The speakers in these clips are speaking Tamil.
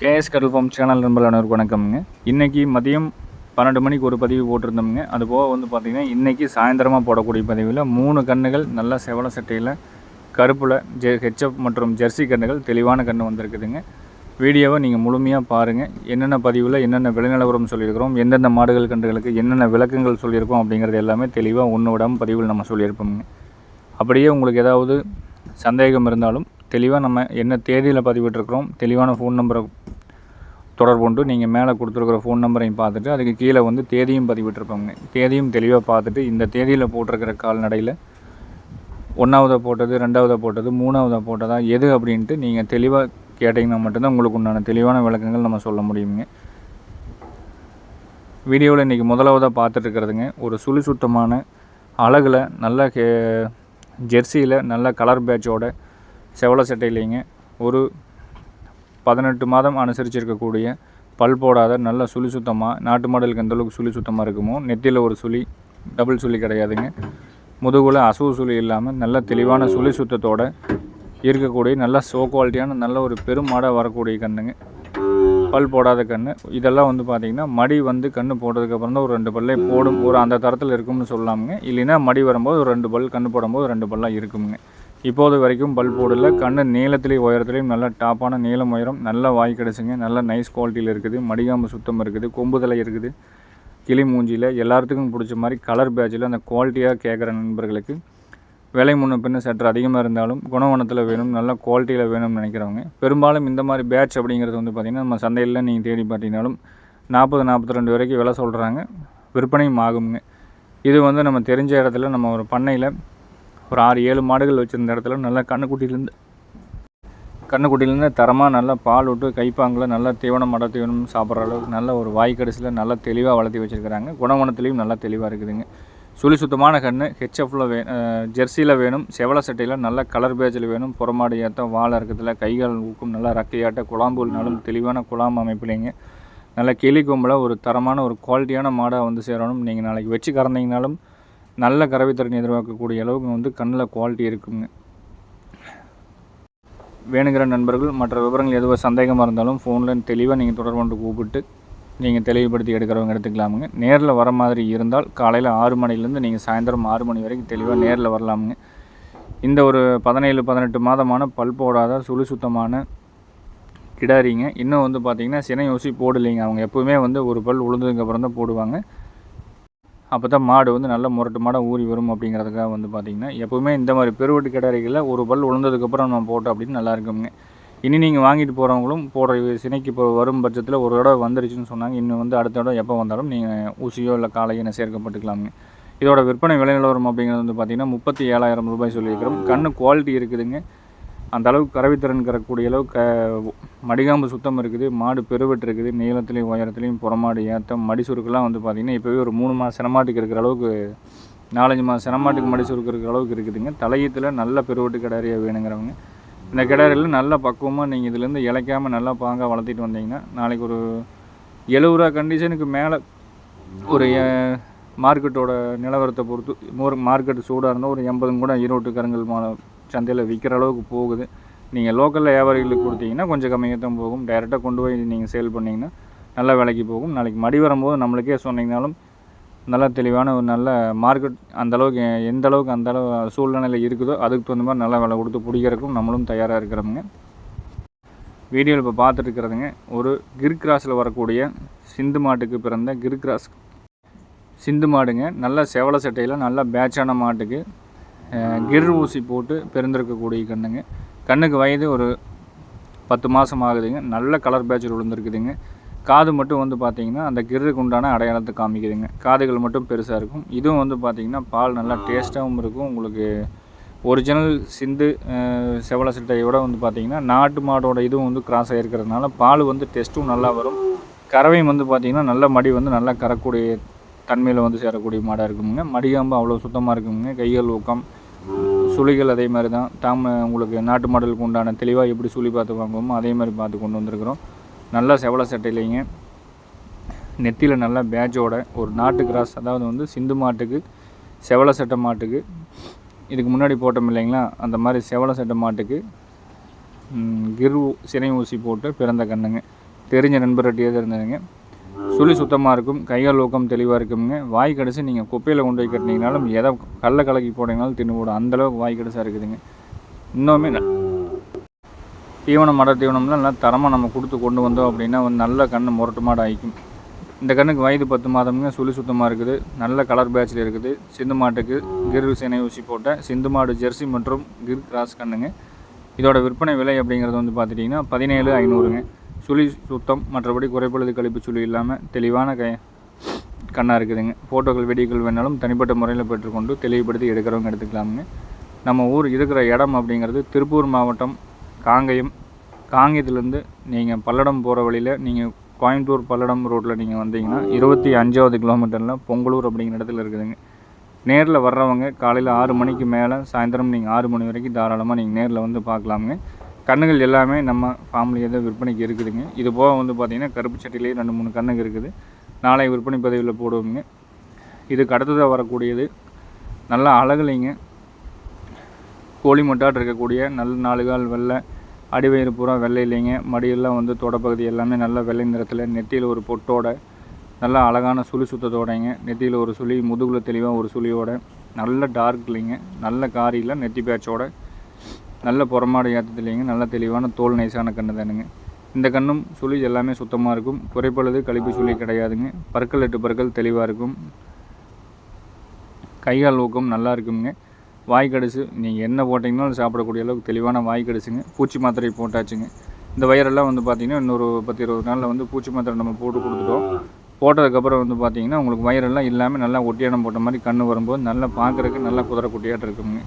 கேஎஸ் கடல் ஃபார்ம் சேனல் நண்பர்கள் அனைவருக்கும் வணக்கம்ங்க. இன்றைக்கி மதியம் பன்னெண்டு மணிக்கு ஒரு பதிவு போட்டிருந்தோம்ங்க. அது போக வந்து பார்த்திங்கன்னா இன்றைக்கி சாயந்தரமாக போடக்கூடிய பதிவில் மூணு கண்ணுகள் நல்லா செவல சட்டையில் கருப்பில் ஜெ ஹெச்எஃப் மற்றும் ஜெர்சி கண்ணுகள் தெளிவான கன்று வந்திருக்குதுங்க. வீடியோவை நீங்கள் முழுமையாக பாருங்கள் என்னென்ன பதிவில் என்னென்ன விளைநிலவரம் சொல்லியிருக்கிறோம் எந்தெந்த மாடுகள் கன்றுகளுக்கு என்னென்ன விளக்கங்கள் சொல்லியிருக்கோம் அப்படிங்கிறது எல்லாமே தெளிவாக ஒன்று விடாமல் பதிவில் நம்ம சொல்லியிருப்போங்க அப்படியே உங்களுக்கு ஏதாவது சந்தேகம் இருந்தாலும் தெளிவாக நம்ம என்ன தேதியில் பதிவிட்டிருக்கிறோம் தெளிவான ஃபோன் நம்பரை தொடர்பு கொண்டு நீங்கள் மேலே கொடுத்துருக்குற ஃபோன் நம்பரையும் பார்த்துட்டு அதுக்கு கீழே வந்து தேதியும் பதிவிட்டிருப்பாங்க. தேதியும் தெளிவாக பார்த்துட்டு இந்த தேதியில் போட்டிருக்கிற கால்நடையில் ஒன்றாவதாக போட்டது ரெண்டாவதாக போட்டது மூணாவதை போட்டதா எது அப்படின்ட்டு நீங்கள் தெளிவாக கேட்டிங்கன்னா மட்டும்தான் உங்களுக்கு உண்டான தெளிவான விளக்கங்கள் நம்ம சொல்ல முடியுங்க. வீடியோவில் இன்றைக்கி முதலாவதாக பார்த்துட்டு இருக்கிறதுங்க. ஒரு சுழி சுத்தமான அழகில் நல்ல கே ஜெர்சியில் நல்ல கலர் பேட்சோட செவல சட்டையிலேங்க. ஒரு பதினெட்டு மாதம் அனுசரிச்சிருக்கக்கூடிய பல் போடாத நல்ல சுழி சுத்தமாக நாட்டு மாடலுக்கு எந்தளவுக்கு சுழி சுத்தமாக இருக்குமோ நெத்தியில் ஒரு சுழி டபுள் சுழி கிடையாதுங்க. முதுகில் அசுவு சுழி இல்லாமல் நல்ல தெளிவான சுழி சுத்தத்தோடு இருக்கக்கூடிய நல்ல சோ குவாலிட்டியான நல்ல ஒரு பெரும் மாடாக வரக்கூடிய கண்ணுங்க. பல் போடாத கன்று இதெல்லாம் வந்து பார்த்திங்கன்னா மடி வந்து கன்று போட்டதுக்கப்புறம் தான் ஒரு ரெண்டு பல்லே போடும். ஒரு அந்த தரத்தில் இருக்கும்னு சொல்லலாமுங்க இல்லைன்னா மடி வரும்போது ஒரு ரெண்டு பல் கன்று போடும்போது ரெண்டு பல்லாக இருக்குங்க இப்போது வரைக்கும் பல் போடல கண்ணு நீளத்துலேயும் உயரத்துலேயும் நல்ல டாப்பான நீளம் உயரம் நல்ல வாய் கிடச்சிங்க. நல்ல நைஸ் குவாலிட்டியில் இருக்குது. மடிகாம்பு சுத்தம் இருக்குது. கொம்புதலை இருக்குது. கிளி மூஞ்சியில் எல்லாத்துக்கும் பிடிச்ச மாதிரி கலர் பேட்சில் அந்த குவாலிட்டியாக கேட்குற நண்பர்களுக்கு விலை முன்ன பின்ன சற்று அதிகமாக இருந்தாலும் குணவனத்தில் வேணும் நல்ல குவாலிட்டியில் வேணும்னு நினைக்கிறவங்க. பெரும்பாலும் இந்த மாதிரி பேட்ச் அப்படிங்கிறது வந்து பார்த்திங்கன்னா நம்ம சந்தையில் நீங்கள் தேடி பார்த்தீங்கனாலும் நாற்பது நாற்பத்தி ரெண்டு வரைக்கும் விலை சொல்கிறாங்க விற்பனையும் ஆகுங்க இது வந்து நம்ம தெரிஞ்ச இடத்துல நம்ம ஒரு பண்ணையில் ஒரு ஆறு ஏழு மாடுகள் வச்சுருந்த இடத்துல நல்லா கண்ணுக்குட்டியிலேருந்து கண்ணுக்குட்டியிலேருந்து தரமாக நல்லா பால் விட்டு கைப்பாங்கில் நல்லா தீவனம் மட தீவனம் சாப்பிட்ற அளவுக்கு நல்ல ஒரு வாய்க்கடைசியில் நல்லா தெளிவாக வளர்த்தி வச்சுருக்கிறாங்க. குணவனத்துலேயும் நல்லா தெளிவாக இருக்குதுங்க. சுழி சுத்தமான கன்று ஹெச்எஃப்பில் வே ஜெர்சியில் வேணும் செவலை சட்டையில் நல்ல கலர் பேஜில் வேணும் புறமாடு ஏற்றம் வாழை இருக்கிறதுல கைகள் ஊக்கும் நல்லா ரக்கையாட்ட குழாம்புனாலும் தெளிவான குழாம் அமைப்புலைங்க. நல்ல கிளி கொம்பில் ஒரு தரமான ஒரு குவாலிட்டியான மாடாக வந்து சேரணும். நீங்கள் நாளைக்கு வச்சு கறந்தீங்கனாலும் நல்ல கறவைத்திறன் எதிர்பார்க்கக்கூடிய அளவுக்கு வந்து கண்ணில் குவாலிட்டி இருக்குங்க. வேணுங்கிற நண்பர்கள் மற்ற விவரங்கள் எதுவும் சந்தேகமாக இருந்தாலும் ஃபோனில் தெளிவாக நீங்கள் தொடர்பு கொண்டு கூப்பிட்டு நீங்கள் தெளிவுபடுத்தி எடுக்கிறவங்க எடுத்துக்கலாமுங்க. நேரில் வர மாதிரி இருந்தால் காலையில் ஆறு மணிலேருந்து நீங்கள் சாயந்தரம் ஆறு மணி வரைக்கும் தெளிவாக நேரில் வரலாமுங்க. இந்த ஒரு பதினேழு பதினெட்டு மாதமான பல் போடாத சுழு சுத்தமான கிடாரிங்க. இன்னும் வந்து பார்த்திங்கன்னா சினை ஊசி போடலைங்க. அவங்க எப்போவுமே வந்து ஒரு பல் உளுந்ததுக்கப்புறம் தான் போடுவாங்க. அப்போ தான் மாடு வந்து நல்ல முரட்டு மாடாக ஊறி வரும் அப்படிங்கிறதுக்காக வந்து பார்த்திங்கன்னா எப்போவுமே இந்த மாதிரி பெருவெட்டு கிடரைகளில் ஒரு பல் உளுந்ததுக்கப்புறம் நம்ம போட்டோம் அப்படின்னு நல்லா இருக்குங்க இனி நீங்கள் வாங்கிட்டு போகிறவங்களும் போடுற சினைக்கு இப்போ வரும் பட்சத்தில் ஒரு தடவை வந்துருச்சுன்னு சொன்னாங்க. இன்னும் வந்து அடுத்த தடவை எப்போ வந்தாலும் நீங்கள் ஊசியோ இல்லை காலையோ என்ன சேர்க்கப்பட்டுக்கலாமுங்க. இதோட விற்பனை விலை நிலவரம் அப்படிங்கிறது வந்து பார்த்திங்கன்னா முப்பத்தி ஏழாயிரம் ரூபாய் சொல்லியிருக்கிறோம். கண்ணு குவாலிட்டி இருக்குதுங்க. அந்த அளவுக்கு கறவைத்திறன் கறக்கூடிய அளவுக்கு மடிகாம்பு சுத்தம் இருக்குது மாடு பெருவெட்டு இருக்குது நீளத்துலேயும் உயரத்துலேயும் புறமாடு ஏற்றம் மடி சுருக்கெல்லாம் வந்து பார்த்திங்கன்னா இப்போவே ஒரு மூணு மாதம் சினமாட்டுக்கு இருக்கிற அளவுக்கு நாலஞ்சு மாதம் சினமாட்டுக்கு மடி சுருக்கு இருக்கிற அளவுக்கு இருக்குதுங்க. தலையத்தில் நல்ல பெருவெட்டு கிடாரியாக வேணுங்கிறவங்க. இந்த கிடாரியில் நல்ல பக்குவமாக நீங்கள் இதுலேருந்து இழைக்காமல் நல்லா பாங்காக வளர்த்திட்டு வந்தீங்கன்னா நாளைக்கு ஒரு எழுபது ரூபா கண்டிஷனுக்கு மேலே ஒரு மார்க்கெட்டோட நிலவரத்தை பொறுத்து ஒரு மார்க்கெட்டு சூடாக இருந்தால் ஒரு எண்பதும் கூட ஈரோட்டு கருங்கல் மா சந்தையில் விற்கிற அளவுக்கு போகுது. நீங்கள் லோக்கலில் வியாபாரிகளுக்கு கொடுத்தீங்கன்னா கொஞ்சம் கம்மியாக தான் போகும் டைரெக்டாக கொண்டு போய் நீங்கள் சேல் பண்ணிங்கன்னா நல்ல விலைக்கு போகும். நாளைக்கு மடி வரும்போது நம்மளுக்கே சொன்னீங்கனாலும் நல்ல தெளிவான ஒரு நல்ல மார்க்கெட் அந்தளவுக்கு எந்த அளவுக்கு அந்த அளவு சூழ்நிலையில் இருக்குதோ அதுக்கு தகுந்த மாதிரி நல்ல விலை கொடுத்து பிடிக்கிறதுக்கும் நம்மளும் தயாராக இருக்கிறோமுங்க வீடியோவில் இப்போ பார்த்துட்டு இருக்கிறதுங்க. ஒரு கிர் கிராஸில் வரக்கூடிய சிந்து மாட்டுக்கு பிறந்த கிர் கிராஸ் சிந்து மாடுங்க நல்ல செவல சட்டையில் நல்ல பேட்சான மாட்டுக்கு கிர் ஊசி போட்டு பிறந்திருக்கக்கூடிய கண்ணுங்க. கண்ணுக்கு வயது ஒரு பத்து மாதம் ஆகுதுங்க. நல்ல கலர் பேட்சில் விழுந்துருக்குதுங்க. காது மட்டும் வந்து பார்த்திங்கன்னா அந்த கிருக்கு உண்டான அடையாளத்தை காமிக்குதுங்க. காதுகள் மட்டும் பெருசாக இருக்கும். இதுவும் வந்து பார்த்திங்கன்னா பால் நல்லா டேஸ்ட்டாகவும் இருக்கும். உங்களுக்கு ஒரிஜினல் சிந்து செவல சிட்டையோட வந்து பார்த்திங்கன்னா நாட்டு மாடோட இதுவும் வந்து கிராஸ் ஆகிருக்கிறதுனால பால் வந்து டெஸ்ட்டும் நல்லா வரும். கறவையும் வந்து பார்த்திங்கன்னா நல்ல மடி வந்து நல்லா கறக்கூடிய தன்மையில் வந்து சேரக்கூடிய மாடாக இருக்குங்க மடிகாம்பு அவ்வளோ சுத்தமாக இருக்குங்க கைகள் ஊக்கம் சுழிகள் அதே மாதிரி தான் தாம் உங்களுக்கு நாட்டு மாடலுக்கு உண்டான தெளிவாக எப்படி சுழி பார்த்து வாங்குவோமோ அதே மாதிரி பார்த்து கொண்டு வந்திருக்கிறோம். நல்லா செவல சட்டையிலைங்க நெத்தியில் நல்லா பேட்சோட ஒரு நாட்டு கிராஸ் அதாவது வந்து சிந்து மாட்டுக்கு செவல சட்டை மாட்டுக்கு. இதுக்கு முன்னாடி போட்டோம் இல்லைங்களா? அந்த மாதிரி செவல சட்டை மாட்டுக்கு கிர் சினை ஊசி போட்டு பிறந்த கண்ணுங்க. தெரிஞ்ச நண்பர்கிட்டயே தான் இருந்ததுங்க சுழி சுத்தமாக இருக்கும் கைகள் ஊக்கம் தெளிவாக இருக்குங்க வாய் கடைசி நீங்கள் குப்பையில் கொண்டு போய் கட்டினீங்கனாலும் எதை கல்ல கலக்கி போட்டீங்கனாலும் தின்னு போடும். அந்தளவுக்கு வாய் கடிசாக இருக்குதுங்க. இன்னுமே தீவனம் மட தீவனம்லாம் நல்லா தரமாக நம்ம கொடுத்து கொண்டு வந்தோம் அப்படின்னா வந்து நல்ல கண் முரட்டு மாடு ஆயிக்கும். இந்த கண்ணுக்கு வயது பத்து மாதம்ங்க. சுழி சுத்தமாக இருக்குது. நல்ல கலர் பேட்சில் இருக்குது. சிந்து மாட்டுக்கு கிர் சேனை ஊசி போட்ட சிந்து மாடு ஜெர்சி மற்றும் கிர் கிராஸ் கண்ணுங்க. இதோட விற்பனை விலை அப்படிங்கிறது வந்து பார்த்துட்டிங்கன்னா பதினேழு ஐநூறுங்க. சுழி சுத்தம் மற்றபடி குறைப்பழுது கழிப்பு சுழி இல்லாமல் தெளிவான கை கண்ணாக இருக்குதுங்க. ஃபோட்டோக்கள் வெடிகள் வேணாலும் தனிப்பட்ட முறையில் பெற்றுக்கொண்டு தெளிவுபடுத்தி எடுக்கிறவங்க எடுத்துக்கலாமுங்க. நம்ம ஊர் இருக்கிற இடம் அப்படிங்கிறது திருப்பூர் மாவட்டம் காங்கயம். காங்கயத்துலேருந்து நீங்கள் பல்லடம் போகிற வழியில் நீங்கள் கோயம்புத்தூர் பல்லடம் ரோட்டில் நீங்கள் வந்தீங்கன்னா இருபத்தி அஞ்சாவது கிலோமீட்டரில் பொங்கலூர் அப்படிங்கிற இடத்துல இருக்குதுங்க. நேரில் வர்றவங்க காலையில் ஆறு மணிக்கு மேலே சாயந்தரம் நீங்கள் ஆறு மணி வரைக்கும் தாராளமாக நீங்கள் நேரில் வந்து பார்க்கலாமுங்க. கண்ணுகள் எல்லாமே நம்ம ஃபார்ம்லேயே தான் விற்பனைக்கு இருக்குதுங்க. இது போக வந்து பார்த்திங்கன்னா கருப்பு சட்டிலேயே ரெண்டு மூணு கண்ணுங்க இருக்குது. நாளை விற்பனை பதிவில் போடுவோங்க இதுக்கு அடுத்ததாக வரக்கூடியது நல்லா அழகுலைங்க. கோழி மொட்டாட்டு இருக்கக்கூடிய நல்ல நாலு கால் வெள்ளை அடிவயிறு பூரா வெள்ளை இல்லைங்க மடியெல்லாம் வந்து தொடப்பகுதி எல்லாமே நல்லா வெள்ளை நிறத்தில் நெத்தியில் ஒரு பொட்டோட நல்லா அழகான சுழி சுத்தத்தோடைங்க. நெத்தியில் ஒரு சுழி முதுகில் தெளிவாக ஒரு சுழியோட நல்ல டார்க் இல்லைங்க நல்ல காரியில் நெத்தி பேட்சோட நல்ல புறமாடு ஏற்றத்துலேங்க நல்ல தெளிவான தோல் நைஸான கண்ணு தானுங்க. இந்த கண்ணும் சுழி எல்லாமே சுத்தமாக இருக்கும். குறைப்பழுது கழிப்பு சுழி கிடையாதுங்க. பற்கள் எட்டு பற்கள் தெளிவாக இருக்கும். கைகால் ஊக்கம் நல்லா இருக்குங்க. வாய் கடிச்சு நீங்கள் என்ன போட்டிங்கனாலும் சாப்பிடக்கூடிய அளவுக்கு தெளிவான வாய் பூச்சி மாத்திரை போட்டாச்சுங்க. இந்த வயரெல்லாம் வந்து பார்த்திங்கன்னா இன்னொரு பத்து இருபது நாளில் வந்து பூச்சி மாத்திரை நம்ம போட்டு கொடுத்துட்டோம். போட்டதுக்கப்புறம் வந்து பார்த்திங்கன்னா உங்களுக்கு வயரெல்லாம் இல்லாமல் நல்லா ஒட்டியானம் போட்ட மாதிரி கண் வரும்போது நல்லா பார்க்குறக்கு நல்லா குதிரை குட்டியாட்டம் இருக்குங்க.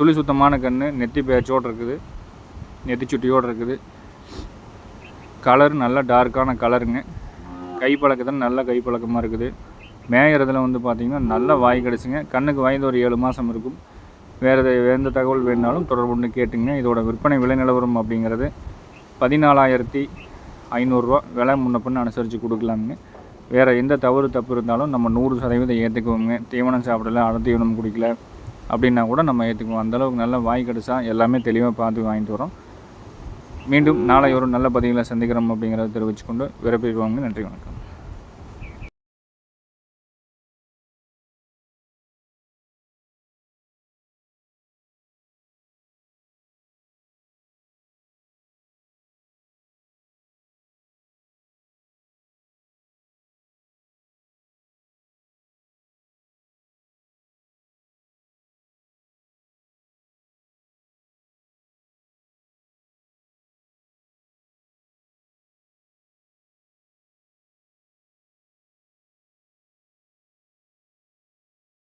சுழி சுத்தமான கன்று நெத்தி பேச்சோடு இருக்குது நெத்தி சுட்டியோடு இருக்குது. கலர் நல்ல டார்க்கான கலருங்க. கை பழக்கத்தில் நல்ல கை பழக்கமாக இருக்குது. மேயறதுல வந்து பார்த்திங்கன்னா நல்ல வாய் கிடச்சிங்க. கண்ணுக்கு வயது ஒரு ஏழு மாதம் இருக்கும். வேறு எது எந்த தகவல் வேணுனாலும் தொடர்புண்டு கேட்டுங்க. இதோட விற்பனை விலை நிலவரம் அப்படிங்கிறது பதினாலாயிரத்தி ஐநூறுரூவா விலை முன்ன அனுசரித்து கொடுக்கலாமுங்க. வேறு எந்த தவறு தப்பு இருந்தாலும் நம்ம நூறு சதவீதம் ஏற்றுக்குவோங்க தீவனம் சாப்பிடல அடை தீவனம் குடிக்கல அப்படின்னா கூட நம்ம ஏற்றுக்குவோம் அந்தளவுக்கு நல்ல வாய் கிடச்சா எல்லாமே தெளிவாக பார்த்து வாங்கிட்டு வரோம். மீண்டும் நாளை ஒரு நல்ல பதிவில் சந்திக்கிறோம் அப்படிங்கிறத தெரிவித்துக்கொண்டு விரைப்பிடுவாங்க நன்றி வணக்கம்.